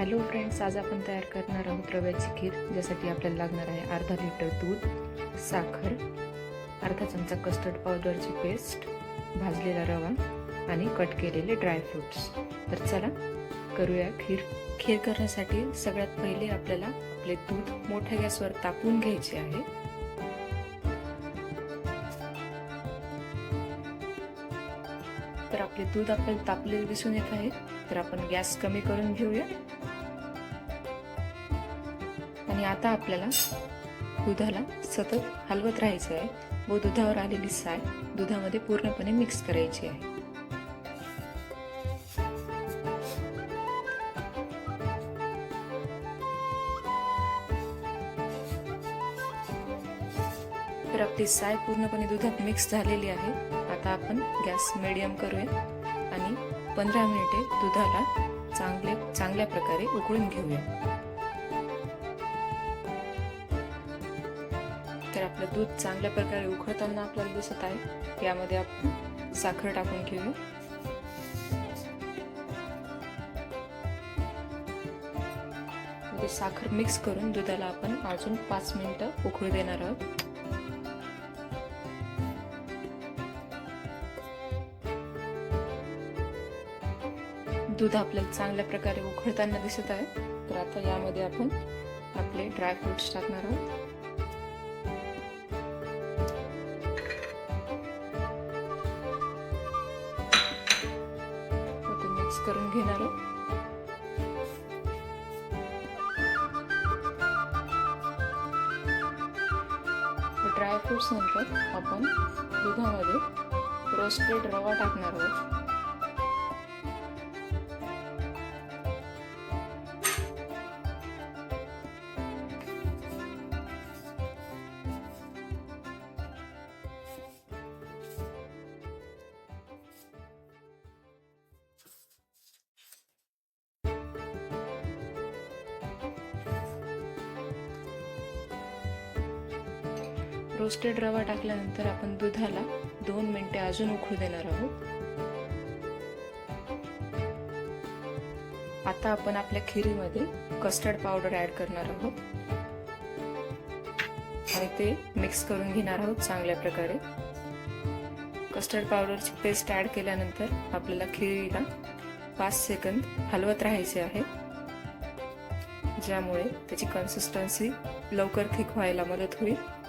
Hello friends आज आपण तयार करणार आहोत रव्याची खीर ज्यासाठी आपल्याला लागणार आहे अर्धा लिटर दूध साखर अर्धा चमचा कस्टर्ड पावडरची पेस्ट भाजलेला रवा आणि कट केलेले ड्रायफ्रुट्स तर चला करूया खीर. खीर करण्यासाठी सगळ्यात पहिले आपल्याला आपले दूध मोठ्या गॅसवर तापून घ्यायचे आहे. तर आपले दूध आपल्याला तापलेले दिसून येत आहे. तर आपण गॅस कमी करून घेऊया. आणि आता आपल्याला दुधाला सतत हलवत राहायचं आहे. व दुधावर आलेली साय दुधामध्ये पूर्णपणे मिक्स करायची आहे. तर आपली साय पूर्णपणे दुधात मिक्स झालेली आहे. आता आपण गॅस मिडियम करूया आणि पंधरा मिनिटे दुधाला चांगले चांगल्या प्रकारे उकळून घेऊया. तर आपलं दूध चांगल्या प्रकारे उकळताना आपल्याला दिसत आहे. यामध्ये आपण साखर टाकून घेऊया. म्हणजे साखर मिक्स करून दुधाला आपण अजून पाच मिनिटं उकळू देणार आहोत. दूध आपल्याला चांगल्या प्रकारे उकळताना दिसत आहे. तर आता यामध्ये आपण आपले ड्रायफ्रुट्स टाकणार आहोत. मिक्स करून घेणार आहोत. ड्रायफ्रुट्स नंतर आपण दुधामध्ये रोस्टेड रवा टाकणार आहोत. रोस्टेड रवा टाकल्यानंतर आपण दुधाला दोन मिनिटे अजून उकळू देणार आहोत. आता आपण आपल्या खिरीमध्ये कस्टर्ड पावडर ऍड करणार आहोत. आणि ते मिक्स करून घेणार आहोत चांगल्या प्रकारे. कस्टर्ड पावडरची पेस्ट ऍड केल्यानंतर आपल्याला खिरीला पाच सेकंद हलवत राहायचे आहे. ज्यामुळे त्याची कन्सिस्टन्सी लवकर थिक व्हायला मदत होईल.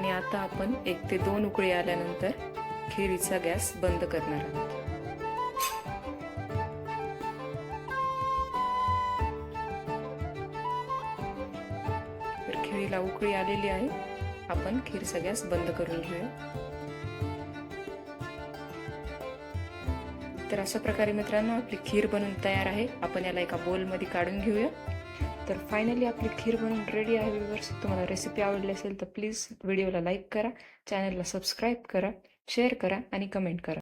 आणि आता आपण एक ते दोन उकळी आल्यानंतर खिरीचा गॅस बंद करणार आहोत. तर खिरीला उकळी आलेली आहे. आपण खीरचा गॅस बंद करून घेऊया. तर अशा प्रकारे मित्रांनो आपली खीर बनवून तयार आहे. आपण याला एका बोलमध्ये काढून घेऊया. तर फायनली आपली खीर बनवून रेडी आहे व्ह्युअर्स तुम्हाला रेसिपी आवडली असेल तर प्लीज व्हिडिओला लाईक करा चॅनलला सबस्क्राईब करा शेअर करा आणि कमेंट करा.